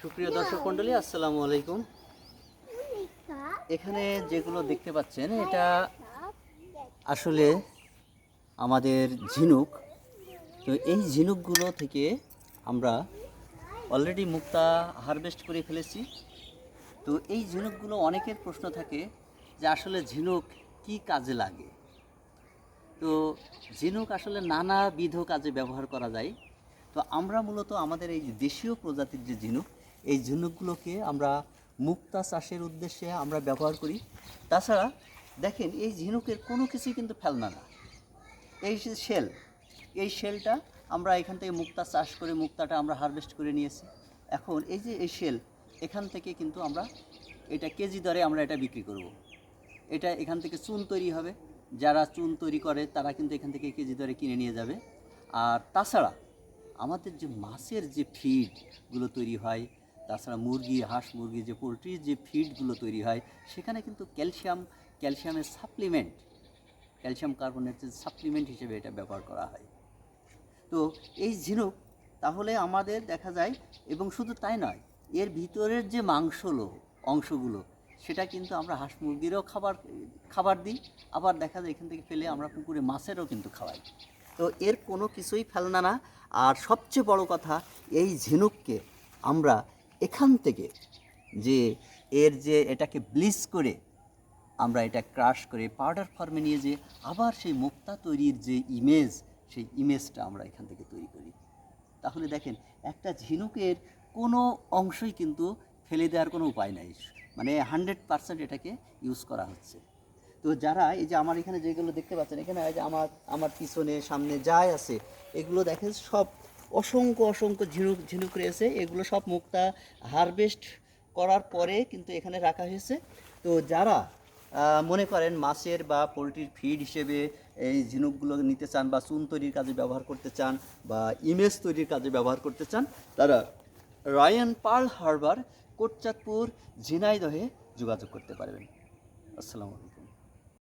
সুপ্রিয় দর্শক মণ্ডলী, আসসালামু আলাইকুম। এখানে যেগুলো দেখতে পাচ্ছেন, এটা আসলে আমাদের ঝিনুক। তো এই ঝিনুকগুলো থেকে আমরা অলরেডি মুক্তা হারভেস্ট করে ফেলেছি। তো এই ঝিনুকগুলো অনেকের প্রশ্ন থাকে যে আসলে ঝিনুক কি কাজে লাগে? তো ঝিনুক আসলে নানাবিধ কাজে ব্যবহার করা যায়। তো আমরা মূলত আমাদের এই দেশীয় প্রজাতির যে ঝিনুক, এই ঝিনুকগুলোকে আমরা মুক্তা চাষের উদ্দেশ্যে আমরা ব্যবহার করি। তাছাড়া দেখেন, এই ঝিনুকের কোনো কিছুই কিন্তু ফেলনা না। এই শেল, এই শেলটা আমরা এখান থেকে মুক্তা চাষ করে মুক্তাটা আমরা হারভেস্ট করে নিয়েছি। এখন এই যে এই শেল, এখান থেকে কিন্তু আমরা এটা কেজি দরে আমরা এটা বিক্রি করব। এটা এখান থেকে চুন তৈরি হবে। যারা চুন তৈরি করে, তারা কিন্তু এখান থেকে কেজি দরে কিনে নিয়ে যাবে। আর তাছাড়া আমাদের যে মাছের যে ফিডগুলো তৈরি হয়, তাছাড়া মুরগি, হাঁস মুরগি, যে পোলট্রির যে ফিডগুলো তৈরি হয়, সেখানে কিন্তু ক্যালসিয়াম ক্যালসিয়ামের সাপ্লিমেন্ট ক্যালসিয়াম কার্বনেটের সাপ্লিমেন্ট হিসেবে এটা ব্যবহার করা হয়। তো এই ঝিনুক, তাহলে আমাদের দেখা যায়, এবং শুধু তাই নয়, এর ভিতরের যে মাংসলো অংশগুলো, সেটা কিন্তু আমরা হাঁস মুরগিরও খাবার খাবার দিই, আবার দেখা যায় এখান থেকে ফেলে আমরা পুকুরে মাছেরও কিন্তু খাওয়াই। তো এর কোনো কিছুই ফেলনা না। আর সবচেয়ে বড় কথা, এই ঝিনুককে আমরা এখান থেকে যে এর যে এটাকে ব্লিচ করে আমরা এটা ক্রাশ করে পাউডার ফর্মে নিয়ে যে আবার সেই মুক্তা তৈরির যে ইমেজ, সেই ইমেজটা আমরা এখান থেকে তৈরি করি। তাহলে দেখেন, একটা ঝিনুকের কোনো অংশই কিন্তু ফেলে দেওয়ার কোনো উপায় নাই। মানে হান্ড্রেড পার্সেন্ট এটাকে ইউজ করা হচ্ছে। তো যারা এই যে আমার এখানে যেগুলো দেখতে পাচ্ছেন, এখানে এই যে আমার আমার পিছনে সামনে যাই আছে, এগুলো দেখেন সব অসংখ্য অসংখ্য ঝিনুক ঝিনুক রয়েছে। এগুলো সব মুক্তা হারভেস্ট করার পরে কিন্তু এখানে রাখা হয়েছে। তো যারা মনে করেন মাছের বা পোলট্রির ফিড হিসেবে এই ঝিনুকগুলো নিতে চান বা চুন তৈরির কাজে ব্যবহার করতে চান বা ইমেজ তৈরির কাজে ব্যবহার করতে চান, তারা রায়ান পার্ল হারবার কোটচাঁদপুর, ঝিনাইদহে যোগাযোগ করতে পারবেন। আসসালামু আলাইকুম।